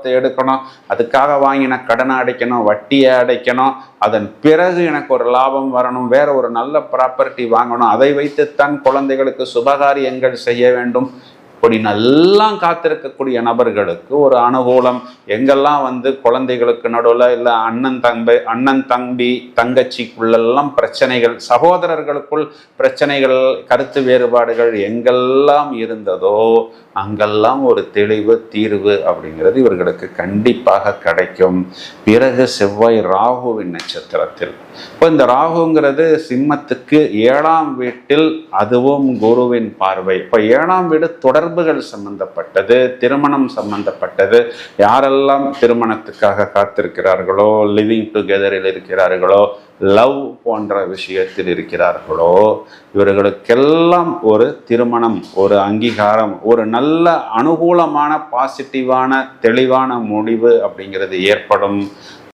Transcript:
லாபத்தை எடுக்கணும் அதுக்காக வாங்கின கடனை அடைக்கணும் வட்டியை அடைக்கணும் அதன் பிறகு எனக்கு ஒரு லாபம் வரணும் வேற ஒரு நல்ல ப்ராப்பர்ட்டி வாங்கணும் அதை வைத்துத்தான் குழந்தைகளுக்கு சுபகாரியங்கள் செய்ய வேண்டும். இப்படி நல்லா காத்திருக்கக்கூடிய நபர்களுக்கு ஒரு அனுகூலம். எங்கெல்லாம் வந்து குழந்தைகளுக்கு நடுவில் இல்லை அண்ணன் தம்பி அண்ணன் தம்பி தங்கச்சிக்குள்ளெல்லாம் பிரச்சனைகள் சகோதரர்களுக்குள் பிரச்சனைகள் கருத்து வேறுபாடுகள் எங்கெல்லாம் இருந்ததோ அங்கெல்லாம் ஒரு தெளிவு தீர்வு அப்படிங்கிறது இவர்களுக்கு கண்டிப்பாக கிடைக்கும். பிறகு செவ்வாய் ராகுவின் நட்சத்திரத்தில். இப்போ இந்த ராகுங்கிறது சிம்மத்துக்கு ஏழாம் வீட்டில் அதுவும் குருவின் பார்வை. இப்போ ஏழாம் வீடு தொடர் தொடர்புகள் சம்பந்தப்பட்டது திருமணம் சம்பந்தப்பட்டது யாரெல்லாம் திருமணத்துக்காக காத்திருக்கிறார்களோ லிவிங் டுகெதரில் இருக்கிறார்களோ லவ் போன்ற விஷயத்தில் இருக்கிறார்களோ இவர்களுக்கெல்லாம் ஒரு திருமணம் ஒரு அங்கீகாரம் ஒரு நல்ல அனுகூலமான பாசிட்டிவான தெளிவான முடிவு அப்படிங்கிறது ஏற்படும்.